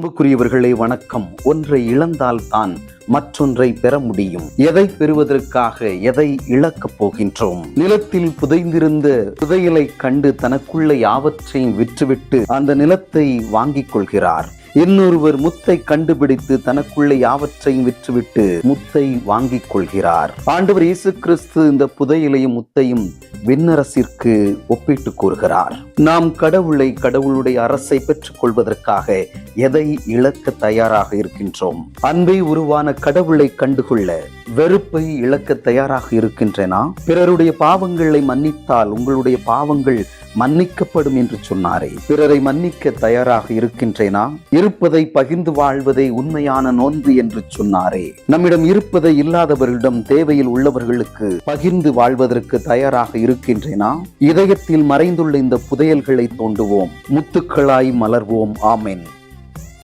அன்புக்குரியவர்களே வணக்கம். ஒன்றை இழந்தால் தான் மற்றொன்றை பெற முடியும். எதை பெறுவதற்காக எதை இழக்கப் போகின்றோம்? நிலத்தில் புதைந்திருந்த புதையலை கண்டு தனக்குள்ள யாவற்றையும் விற்றுவிட்டு அந்த நிலத்தை வாங்கிக் கொள்கிறார். இன்னொருவர் முத்தை கண்டுபிடித்து தனக்குள்ளே யாவற்றையும் விற்றுவிட்டு முத்தை வாங்கிக் கொள்கிறார். ஆண்டவர் இயேசு கிறிஸ்து இந்த புதையிலையும் முத்தையும் விண்ணரசிற்கு ஒப்பிட்டு கூறுகிறார். நாம் கடவுளை கடவுளுடைய அரசை பெற்றுக் கொள்வதற்காக எதை இழக்க தயாராக இருக்கின்றோம்? அன்பை உருவான கடவுளை கண்டுகொள்ள வெறுப்பை இழக்க தயாராக இருக்கின்றனா? பிறருடைய பாவங்களை மன்னித்தால் உங்களுடைய பாவங்கள் மன்னிக்கப்படும் என்று சொன்னாரே. பிறரை மன்னிக்க தயாராக இருக்கின்றேனா? இருப்பதை பகிர்ந்து வாழ்வதை உண்மையான நோன்பு என்று சொன்னாரே. நம்மிடம் இருப்பதை இல்லாதவர்களிடம் தேவையில் உள்ளவர்களுக்கு பகிர்ந்து வாழ்வதற்கு தயாராக இருக்கின்றேனா? இதயத்தில் மறைந்துள்ள இந்த புதையல்களை தோண்டுவோம். முத்துக்களாய் மலர்வோம். ஆமேன்.